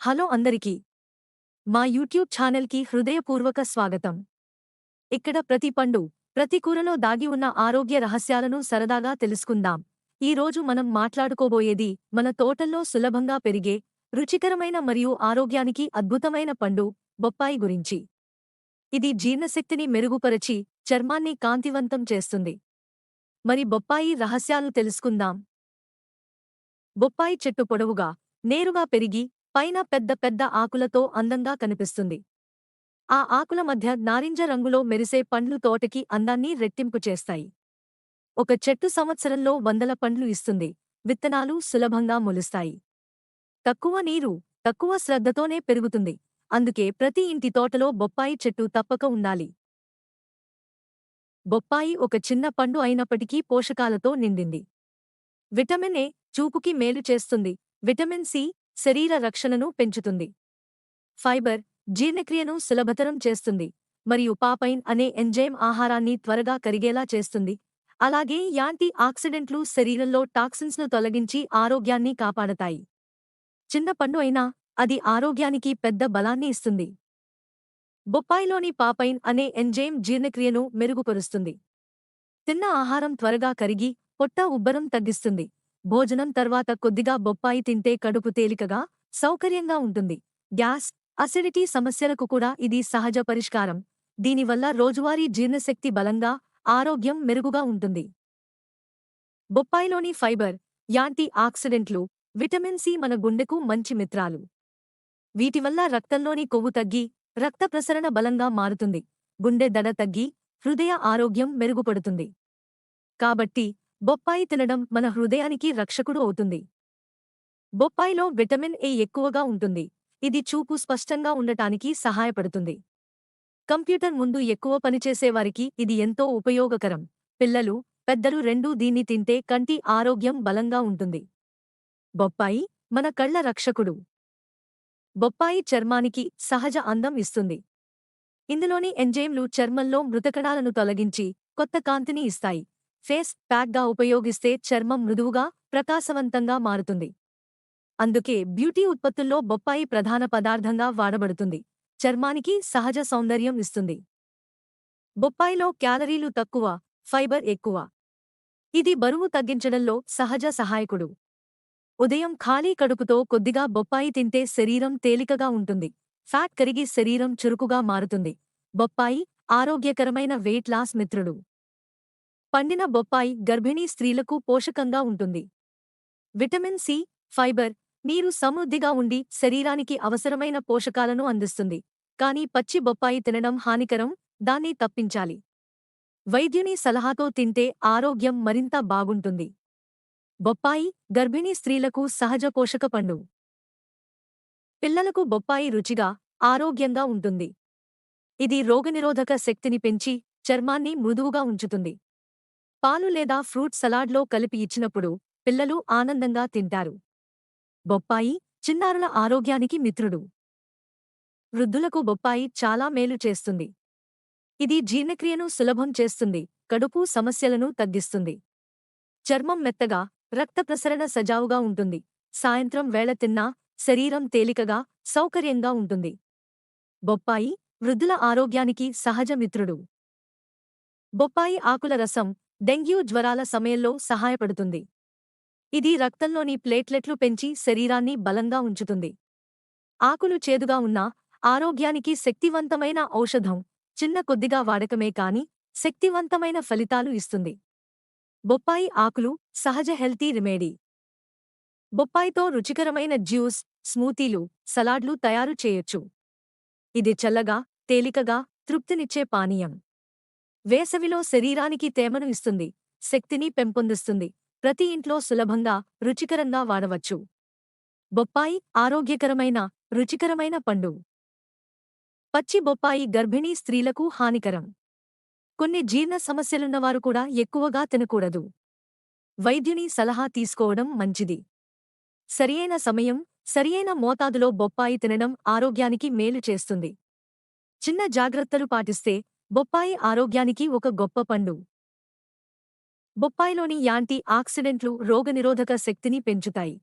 Hello అందరికీ. మా YouTube ఛానల్కి హృదయపూర్వక స్వాగతం. ఇక్కడ ప్రతి పండు ప్రతి కూరలో దాగి ఉన్న ఆరోగ్య రహస్యాలను సరదాగా తెలుసుకుందాం. ఈ రోజు మనం మాట్లాడుకోబోయేది మన తోటల్లో సులభంగా పెరిగే రుచికరమైన మరియు ఆరోగ్యానికి అద్భుతమైన పండు బొప్పాయి గురించి. ఇది జీర్ణశక్తిని మెరుగుపరచి చర్మాన్ని కాంతివంతం చేస్తుంది. మరి బొప్పాయి రహస్యాలు తెలుసుకుందాం. బొప్పాయి చెట్టు పొడవుగా నేరుగా పెరిగి పైన పెద్ద పెద్ద ఆకులతో అందంగా కనిపిస్తుంది. ఆ ఆకుల మధ్య నారింజ రంగులో మెరిసే పండ్లు తోటకి అందాన్ని రెట్టింపు చేస్తాయి. ఒక చెట్టు సంవత్సరంలో వందల పండ్లు ఇస్తుంది. విత్తనాలు సులభంగా మొలుస్తాయి. తక్కువ నీరు తక్కువ శ్రద్ధతోనే పెరుగుతుంది. అందుకే ప్రతి ఇంటి తోటలో బొప్పాయి చెట్టు తప్పక ఉండాలి. బొప్పాయి ఒక చిన్న పండు అయినప్పటికీ పోషకాలతో నిండింది. విటమిన్ ఏ చూపుకి మేలు చేస్తుంది. విటమిన్ సి శరీర రక్షణను పెంచుతుంది. ఫైబర్ జీర్ణక్రియను సులభతరం చేస్తుంది మరియు పాపైన్ అనే ఎంజైమ్ ఆహారాన్ని త్వరగా కరిగేలా చేస్తుంది. అలాగే యాంటీ ఆక్సిడెంట్లు శరీరంలో టాక్సిన్స్ను తొలగించి ఆరోగ్యాన్ని కాపాడతాయి. చిన్న పండు అయినా అది ఆరోగ్యానికి పెద్ద బలాన్ని ఇస్తుంది. బొప్పాయిలోని పాపైన్ అనే ఎంజైమ్ జీర్ణక్రియను మెరుగుపరుస్తుంది. తిన్న ఆహారం త్వరగా కరిగి పొట్ట ఉబ్బరం తగ్గిస్తుంది. భోజనం తర్వాత కొద్దిగా బొప్పాయి తింటే కడుపు తేలికగా సౌకర్యంగా ఉంటుంది. గ్యాస్ అసిడిటీ సమస్యలకు కూడా ఇది సహజ పరిష్కారం. దీనివల్ల రోజువారీ జీర్ణశక్తి బలంగా ఆరోగ్యం మెరుగుగా ఉంటుంది. బొప్పాయిలోని ఫైబర్ యాంటీ ఆక్సిడెంట్లు విటమిన్ సి మన గుండెకు మంచి మిత్రాలు. వీటివల్ల రక్తంలోని కొవ్వు తగ్గి రక్త ప్రసరణ బలంగా మారుతుంది. గుండె దడ తగ్గి హృదయ ఆరోగ్యం మెరుగుపడుతుంది. కాబట్టి బొప్పాయి తినడం మన హృదయానికి రక్షకుడు అవుతుంది. బొప్పాయిలో విటమిన్ ఏ ఎక్కువగా ఉంటుంది. ఇది చూపు స్పష్టంగా ఉండటానికి సహాయపడుతుంది. కంప్యూటర్ ముందు ఎక్కువ పనిచేసేవారికి ఇది ఎంతో ఉపయోగకరం. పిల్లలు పెద్దలు రెండూ దీన్ని తింటే కంటి ఆరోగ్యం బలంగా ఉంటుంది. బొప్పాయి మన కళ్ళ రక్షకుడు. బొప్పాయి చర్మానికి సహజ అందం ఇస్తుంది. ఇందులోని ఎంజైమ్లు చర్మంలో మృతకణాలను తొలగించి కొత్త కాంతిని ఇస్తాయి. ఫేస్ ప్యాక్గా ఉపయోగిస్తే చర్మం మృదువుగా ప్రకాశవంతంగా మారుతుంది. అందుకే బ్యూటీ ఉత్పత్తుల్లో బొప్పాయి ప్రధాన పదార్థంగా వాడబడుతుంది. చర్మానికి సహజ సౌందర్యం ఇస్తుంది. బొప్పాయిలో క్యాలరీలు తక్కువ ఫైబర్ ఎక్కువ. ఇది బరువు తగ్గించడంలో సహజ సహాయకుడు. ఉదయం ఖాళీ కడుపుతో కొద్దిగా బొప్పాయి తింటే శరీరం తేలికగా ఉంటుంది. ఫ్యాట్ కరిగి శరీరం చురుకుగా మారుతుంది. బొప్పాయి ఆరోగ్యకరమైన వెయిట్ లాస్ మిత్రుడు. పండిన బొప్పాయి గర్భిణీ స్త్రీలకు పోషకంగా ఉంటుంది. విటమిన్ సి ఫైబర్ నీరు సమృద్ధిగా ఉండి శరీరానికి అవసరమైన పోషకాలను అందిస్తుంది. కానీ పచ్చి బొప్పాయి తినడం హానికరం దాన్ని తప్పించాలి. వైద్యుని సలహాతో తింటే ఆరోగ్యం మరింత బాగుంటుంది. బొప్పాయి గర్భిణీ స్త్రీలకు సహజ పోషక పండు. పిల్లలకు బొప్పాయి రుచిగా ఆరోగ్యంగా ఉంటుంది. ఇది రోగనిరోధక శక్తిని పెంచి చర్మాన్ని మృదువుగా ఉంచుతుంది. పాలు లేదా ఫ్రూట్ సలాడ్లో కలిపి ఇచ్చినప్పుడు పిల్లలు ఆనందంగా తింటారు. బొప్పాయి చిన్నారుల ఆరోగ్యానికి మిత్రుడు. వృద్ధులకు బొప్పాయి చాలా మేలు చేస్తుంది. ఇది జీర్ణక్రియను సులభం చేస్తుంది కడుపు సమస్యలను తగ్గిస్తుంది. చర్మం మెత్తగా రక్త ప్రసరణ సజావుగా ఉంటుంది. సాయంత్రం వేళ తిన్నా శరీరం తేలికగా సౌకర్యంగా ఉంటుంది. బొప్పాయి వృద్ధుల ఆరోగ్యానికి సహజ మిత్రుడు. బొప్పాయి ఆకుల రసం డెంగ్యూ జ్వరాల సమయంలో సహాయపడుతుంది. ఇది రక్తంలోని ప్లేట్లెట్లు పెంచి శరీరాన్ని బలంగా ఉంచుతుంది. ఆకులు చేదుగా ఉన్నా ఆరోగ్యానికి శక్తివంతమైన ఔషధం చిన్న కొద్దిగా వాడకమే కాని శక్తివంతమైన ఫలితాలు ఇస్తుంది. బొప్పాయి ఆకులు సహజ హెల్తీ రిమేడీ. బొప్పాయితో రుచికరమైన జ్యూస్ స్మూతీలు సలాడ్లు తయారు చేయొచ్చు. ఇది చల్లగా తేలికగా తృప్తినిచ్చే పానీయం. వేసవిలో శరీరానికి తేమను ఇస్తుంది శక్తిని పెంపొందిస్తుంది. ప్రతి ఇంట్లో సులభంగా రుచికరంగా వాడవచ్చు. బొప్పాయి ఆరోగ్యకరమైన రుచికరమైన పండు. పచ్చి బొప్పాయి గర్భిణీ స్త్రీలకు హానికరం. కొన్ని జీర్ణ సమస్యలున్నవారు కూడా ఎక్కువగా తినకూడదు. వైద్యుని సలహా తీసుకోవడం మంచిది. సరియైన సమయం సరియైన మోతాదులో బొప్పాయి తినడం ఆరోగ్యానికి మేలు చేస్తుంది. చిన్న జాగ్రత్తలు పాటిస్తే బొప్పాయి ఆరోగ్యానికి ఒక గొప్ప పండు. బొప్పాయిలోని యాంటీ ఆక్సిడెంట్లు రోగనిరోధక శక్తిని పెంచుతాయి.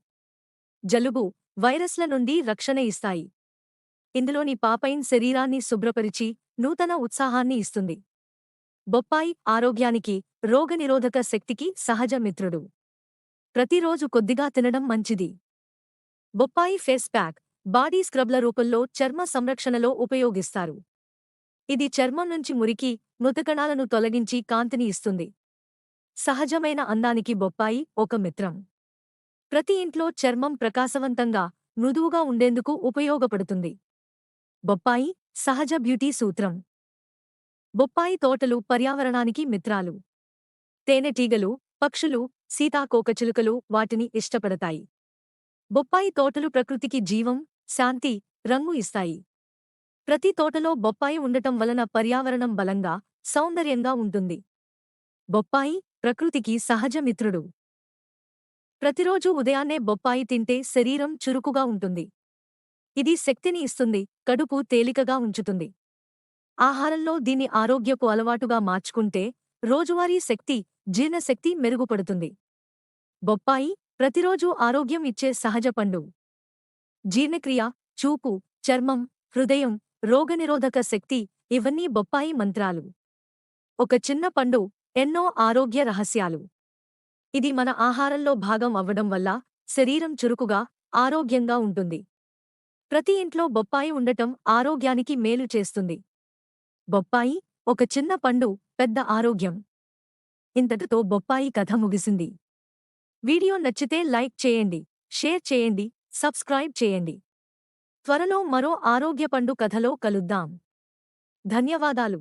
జలుబు వైరస్ల నుండి రక్షణ ఇస్తాయి. ఇందులోని పాపైన్ శరీరాన్ని శుభ్రపరిచి నూతన ఉత్సాహాన్ని ఇస్తుంది. బొప్పాయి ఆరోగ్యానికి రోగనిరోధక శక్తికి సహజ మిత్రుడు. ప్రతిరోజు కొద్దిగా తినడం మంచిది. బొప్పాయి ఫేస్ ప్యాక్ బాడీ స్క్రబ్ల రూపంలో చర్మ సంరక్షణలో ఉపయోగిస్తారు. ఇది చర్మం నుంచి మురికి మృతకణాలను తొలగించి కాంతిని ఇస్తుంది. సహజమైన అందానికి బొప్పాయి ఒక మిత్రం. ప్రతి ఇంట్లో చర్మం ప్రకాశవంతంగా మృదువుగా ఉండేందుకు ఉపయోగపడుతుంది. బొప్పాయి సహజ బ్యూటీ సూత్రం. బొప్పాయి తోటలు పర్యావరణానికి మిత్రాలు. తేనెటీగలు పక్షులు సీతాకోకచిలుకలు వాటిని ఇష్టపడతాయి. బొప్పాయి తోటలు ప్రకృతికి జీవం శాంతి రంగు ఇస్తాయి. ప్రతి తోటలో బొప్పాయి ఉండటం వలన పర్యావరణం బలంగా సౌందర్యంగా ఉంటుంది. బొప్పాయి ప్రకృతికి సహజ మిత్రుడు. ప్రతిరోజూ ఉదయాన్నే బొప్పాయి తింటే శరీరం చురుకుగా ఉంటుంది. ఇది శక్తిని ఇస్తుంది కడుపు తేలికగా ఉంచుతుంది. ఆహారంలో దీన్ని ఆరోగ్యపు అలవాటుగా మార్చుకుంటే రోజువారీ శక్తి జీర్ణశక్తి మెరుగుపడుతుంది. బొప్పాయి ప్రతిరోజూ ఆరోగ్యం ఇచ్చే సహజ పండు. జీర్ణక్రియ చూపు చర్మం హృదయం రోగనిరోధక శక్తి ఇవన్నీ బొప్పాయి మంత్రాలు. ఒక చిన్న పండు ఎన్నో ఆరోగ్య రహస్యాలు. ఇది మన ఆహారంలో భాగం అవ్వడం వల్ల శరీరం చురుకుగా ఆరోగ్యంగా ఉంటుంది. ప్రతి ఇంట్లో బొప్పాయి ఉండటం ఆరోగ్యానికి మేలు చేస్తుంది. బొప్పాయి ఒక చిన్న పండు పెద్ద ఆరోగ్యం. ఇంతటితో బొప్పాయి కథ ముగిసింది. వీడియో నచ్చితే లైక్ చేయండి షేర్ చేయండి సబ్స్క్రైబ్ చేయండి. త్వరలో మరో ఆరోగ్య పండు కథలో కలుద్దాం. ధన్యవాదాలు.